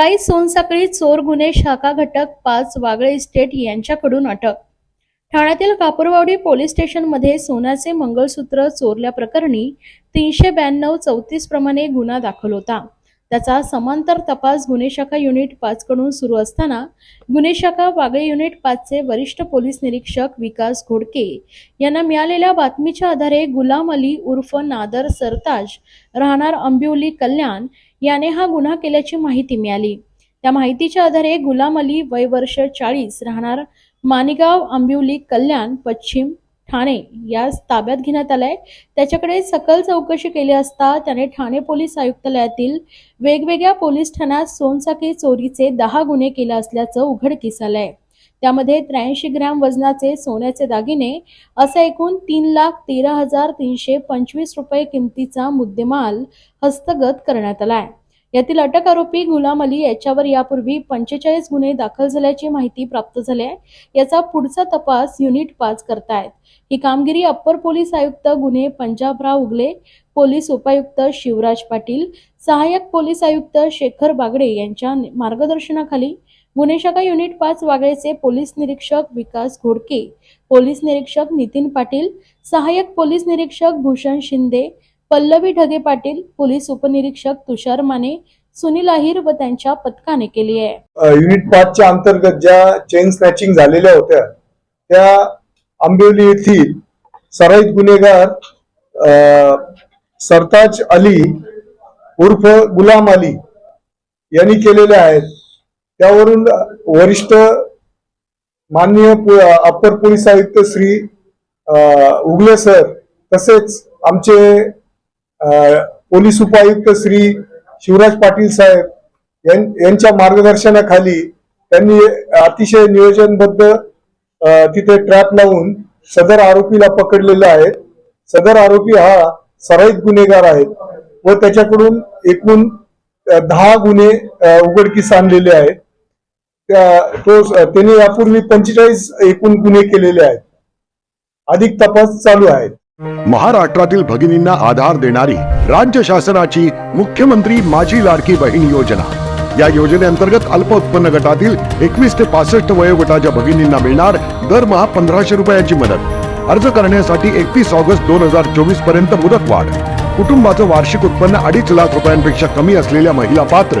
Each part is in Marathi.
सराई सोनसाखळी चोर गुन्हे शाखा घटक पाच वागळे इस्टेट यांच्याकडून अटक. ठाण्यातील कापूरवाडी पोलीस स्टेशनमध्ये सोन्याचे मंगळसूत्र चोरल्याप्रकरणी तीनशे ब्याण्णव चौतीस प्रमाणे गुन्हा दाखल होता. त्याचा समांतर तपास गुन्हे शाखा युनिट पाच कडून सुरू असताना गुन्हे शाखा वागळे युनिट पाचचे वरिष्ठ पोलीस निरीक्षक विकास घोडके यांना मिळालेल्या बातमीच्या आधारे गुलाम अली उर्फ नादर सरताज राहणार अंबिवली कल्याण याने हा गुन्हा केल्याची माहिती मिळाली. त्या माहितीच्या आधारे गुलाम अली वय वर्ष चाळीस राहणार माणिगाव आंबिवली कल्याण पश्चिम ठाणे यास ताब्यात घेण्यात आलाय. त्याच्याकडे सकल चौकशी केली असता त्याने ठाणे पोलीस आयुक्तालयातील वेगवेगळ्या पोलीस ठाण्यात सोनसाखी चोरीचे दहा गुन्हे केले असल्याचं उघडकीस आलंय. त्यामध्ये त्र्याऐंशी ग्रॅम वजनाचे सोन्याचे दागिने असा एकूण तीन लाख तेरा हजार तीनशे पंचवीस रुपये किमतीचा मुद्देमाल हस्तगत करण्यात आलाय. यातील अटक आरोपी गुलाम अली याच्यावर यापूर्वी पंचेचाळीस गुन्हे दाखल झाल्याची माहिती प्राप्त झाली आहे. याचा पुढचा तपास युनिट पाच करतायत. ही कामगिरी अप्पर पोलीस आयुक्त गुन्हे पंजाबराव उगले पोलीस उपायुक्त शिवराज पाटील सहाय्यक पोलीस आयुक्त शेखर बागडे यांच्या मार्गदर्शनाखाली गुन्हे शाखा युनिट पाच वागळेचे पोलीस निरीक्षक विकास घोडके पोलीस निरीक्षक नितीन पाटील सहाय्यक पोलीस निरीक्षक भूषण शिंदे पल्लवी ढगे पाटील पोलीस उपनिरीक्षक तुषार माने सुनील अहिर व त्यांच्या पथकाने केली आहे. युनिट पाचच्या अंतर्गत ज्या चेन स्नॅचिंग झालेल्या होत्या त्या आंबिवली येथील सराईत गुन्हेगार अ, सरताज अली उर्फ गुलाम अली यांनी केलेल्या आहेत. त्यावरून वरिष्ठ माननीय पो- अप्पर पोलीस आयुक्त श्री उगले सर तसेच आमचे पोलीस उपायुक्त श्री शिवराज पाटील साहेब यां- यांच्या मार्गदर्शनाखाली त्यांनी अतिशय नियोजनबद्ध तिथे ट्रॅप लावून सदर आरोपीला पकडलेला आहे. सदर आरोपी हा सराईत गुन्हेगार आहेत व त्याच्याकडून एकूण दहा गुन्हे उघडकीस आणलेले आहेत. त्या तो त्याने यापूर्वी पंचेचाळीस एकूण गुन्हे केलेले आहेत. अधिक तपास चालू आहे महाराष्ट्रातील भगिनींना आधार देणारी राज्य शासनाची मुख्यमंत्री माझी लाडकी बहीण योजना. या योजनेअंतर्गत अल्प उत्पन्न गटातील एकवीस ते पासष्ट वयोगटाच्या भगिनींना मिळणार दरमहा पंधराशे रुपयांची मदत. अर्ज करण्यासाठी एकतीस ऑगस्ट दोन हजार चोवीसपर्यंत मुदतवाढ. कुटुंबाचं वार्षिक उत्पन्न अडीच लाख रुपयांपेक्षा कमी असलेल्या महिला पात्र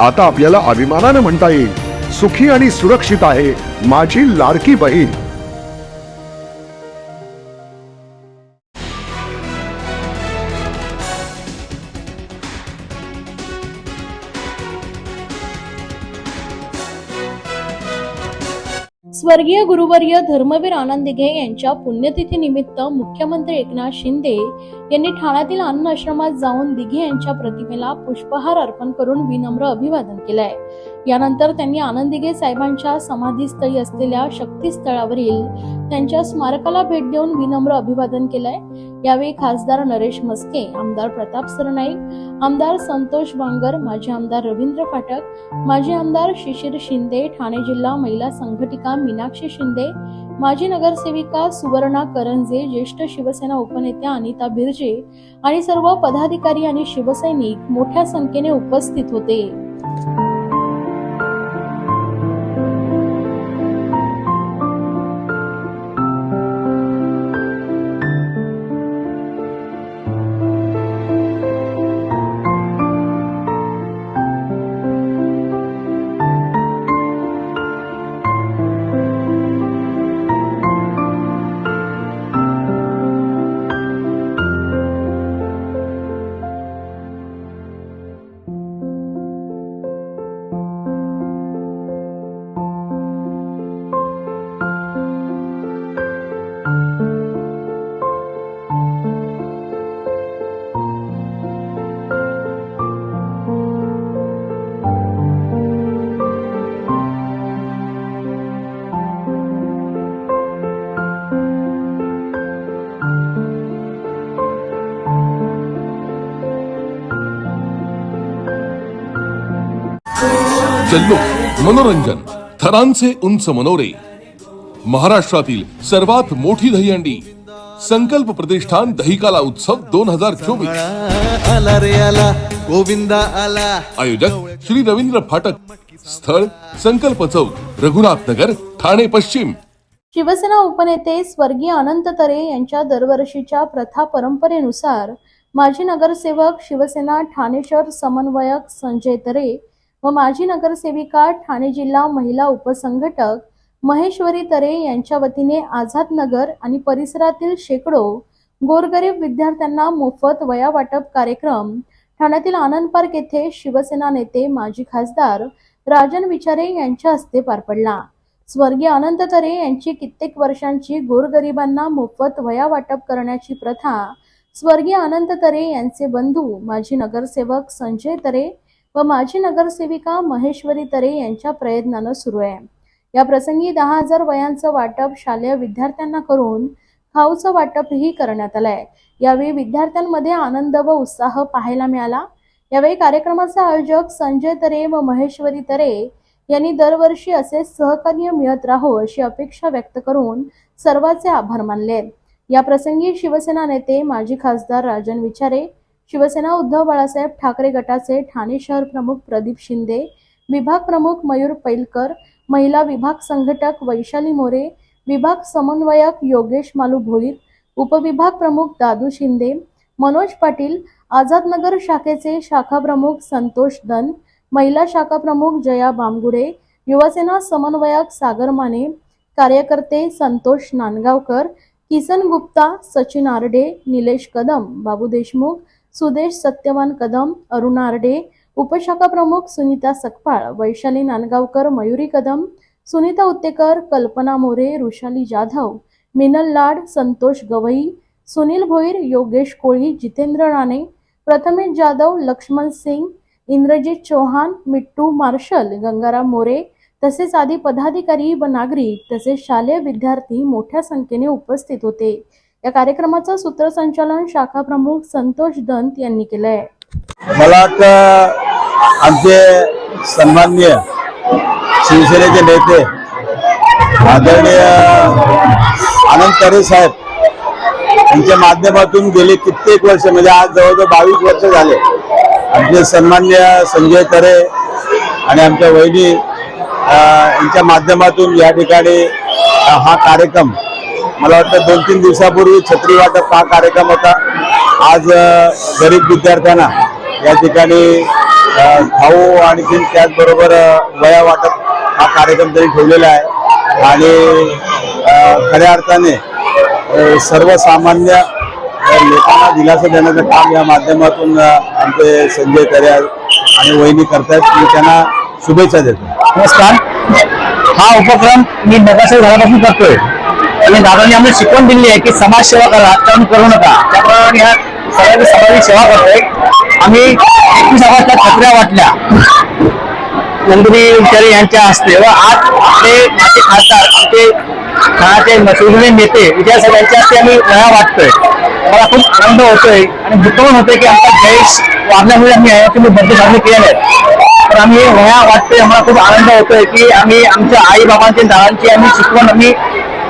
आता आपल्याला अभिमानानं म्हणता येईल सुखी आणि सुरक्षित आहे माझी लाडकी बहीण. स्वर्गीय गुरुवर्य धर्मवीर आनंद दिघे यांच्या पुण्यतिथी निमित्त मुख्यमंत्री एकनाथ शिंदे यांनी ठाण्यातील अन्न आश्रमात जाऊन दिघे यांच्या प्रतिमेला पुष्पहार अर्पण करून विनम्र अभिवादन केलंय. यानंतर त्यांनी आनंद दिघे साहेबांच्या समाधीस्थळी असलेल्या शक्तीस्थळावरील त्यांच्या स्मारकाला भेट देऊन विनम्र अभिवादन केलंय. यावेळी खासदार नरेश मस्के आमदार प्रताप सरनाईक आमदार संतोष बांगर माजी आमदार रवींद्र फाटक माजी आमदार शिशिर शिंदे ठाणे जिल्हा महिला संघटिका मीनाक्षी शिंदे माजी नगरसेविका सुवर्णा करंजे ज्येष्ठ शिवसेना उपनेत्या अनिता बिर्जे आणि सर्व पदाधिकारी आणि शिवसैनिक मोठ्या संख्येने उपस्थित होते. जल्लोष मनोरंजन थरांचे उंच मनोरे. महाराष्ट्रातील सर्वात मोठी दहीहंडी संकल्प प्रतिष्ठान दहिकाला उत्सव दोन हजार चोवीस. आला रे आला गोविंदा आला आयोजक श्री रवींद्र फाटक स्थळ संकल्प चौक रघुनाथ नगर ठाणे पश्चिम. शिवसेना उपनेते स्वर्गीय अनंत तरे यांच्या दरवर्षीच्या प्रथा परंपरेनुसार माजी नगरसेवक शिवसेना ठाणे शहर समन्वयक संजय तरे व माजी नगरसेविका ठाणे जिल्हा महिला उपसंघटक महेश्वरी तरे यांच्या वतीने आझाद नगर आणि परिसरातील शेकडो गोरगरीब विद्यार्थ्यांना मोफत वया वाटप कार्यक्रम ठाण्यातील आनंद पार्क येथे शिवसेना नेते माजी खासदार राजन विचारे यांच्या हस्ते पार पडला. स्वर्गीय अनंत तरे यांची कित्येक वर्षांची गोरगरिबांना मोफत वया वाटप करण्याची प्रथा स्वर्गीय अनंत तरे यांचे बंधू माजी नगरसेवक संजय तरे व माजी नगरसेविका महेश्वरी तरे यांच्या प्रयत्नानं सुरू आहे. या प्रसंगी दहा हजार वयांचं वाटप शालेय विद्यार्थ्यांना करून खाऊचं वाटपही करण्यात आलंय. यावेळी विद्यार्थ्यांमध्ये आनंद व उत्साह पाहायला मिळाला. यावेळी कार्यक्रमाचे आयोजक संजय तरे व महेश्वरी तरे यांनी दरवर्षी असे सहकार्य मिळत राहो अशी अपेक्षा व्यक्त करून सर्वांचे आभार मानले. या प्रसंगी शिवसेना नेते माजी खासदार राजन विचारे शिवसेना उद्धव बाळासाहेब ठाकरे गटाचे ठाणे शहर प्रमुख प्रदीप शिंदे विभाग प्रमुख मयूर पैलकर महिला विभाग संघटक वैशाली मोरे विभाग समन्वयक योगेश मालू भोईर उपविभाग प्रमुख दादू शिंदे मनोज पाटील आझादनगर शाखेचे शाखा प्रमुख संतोष दन महिला शाखा प्रमुख जया बामगुडे युवासेना समन्वयक सागर माने कार्यकर्ते संतोष नांदगावकर किसन गुप्ता सचिन आरडे निलेश कदम बाबू देशमुख सुदेश सत्यवान कदम अरुण आरडे उपशाखा प्रमुख सुनीता सकपाळ वैशाली नांदगावकर मयुरी कदम सुनीता उत्तेकर कल्पना मोरे रुशाली जाधव मिनल लाड संतोष गवई सुनील भोईर योगेश कोळी जितेंद्र राणे प्रथमेश जाधव लक्ष्मण सिंग इंद्रजित चौहान मिट्टू मार्शल गंगाराम मोरे तसेच आदी पदाधिकारी व नागरिक तसेच शालेय विद्यार्थी मोठ्या संख्येने उपस्थित होते. या कार्यक्रमाचं सूत्रसंचालन शाखा प्रमुख संतोष दंत यांनी केलंय. मला वाटतं आमचे सन्माननीय शिवसेनेचे नेते आदरणीय आनंद तरे साहेब यांच्या माध्यमातून गेले कित्येक वर्ष म्हणजे आज जवळजवळ बावीस वर्ष झाले. आमचे सन्मान्य संजय तरे आणि आमच्या वहिनी यांच्या माध्यमातून या ठिकाणी हा कार्यक्रम मला वाटतं दोन तीन दिवसापूर्वी छत्री वाटप हा कार्यक्रम होता. आज गरीब विद्यार्थ्यांना या ठिकाणी खाऊ आणखी त्याचबरोबर वया वाटप हा कार्यक्रम त्यांनी ठेवलेला आहे. आणि खऱ्या अर्थाने सर्वसामान्य लोकांना दिलासा देण्याचं काम या माध्यमातून आमचे संजय तरे आणि वहिनी करतायत. मी त्यांना शुभेच्छा देतो. नमस्कार. हा उपक्रम मी नगरसेवक झाल्यापासून करतोय. आणि दादांनी आम्हाला शिकवण दिली आहे की समाजसेवा करा राजकारण करू नका. त्याप्रमाणे ह्या सगळ्यांनी समाजाची सेवा करतोय. आम्ही एकवीस ऑगस्टला खत्र्या वाटल्या. नंदिनी विचारे यांच्या हस्ते व आज आपले माझे खासदार आमचे ठाण्याचे शिवसेने नेते विजय साहेब यांच्या हस्ते आम्ही वया वाटतोय. मला खूप आनंद होतोय आणि दुःख पण होतोय की आमचा देश वाढल्यामुळे आम्ही तुम्ही बद्दल साजरे केलेले आहेत. तर आम्ही वया वाटतोय. आम्हाला खूप आनंद होतोय की आम्ही आमच्या आई बाबांची दादांची आम्ही शिकवण आम्ही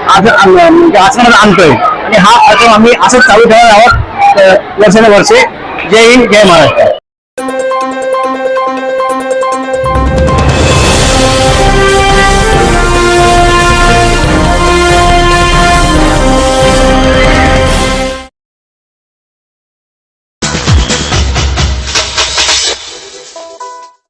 असं म्हणजे आचरणात आणतोय. आणि हा कार्यक्रम आम्ही असंच चालू ठेवणार आहोत अं, वर्षानुवर्षे. जय हिंद जय महाराष्ट्र.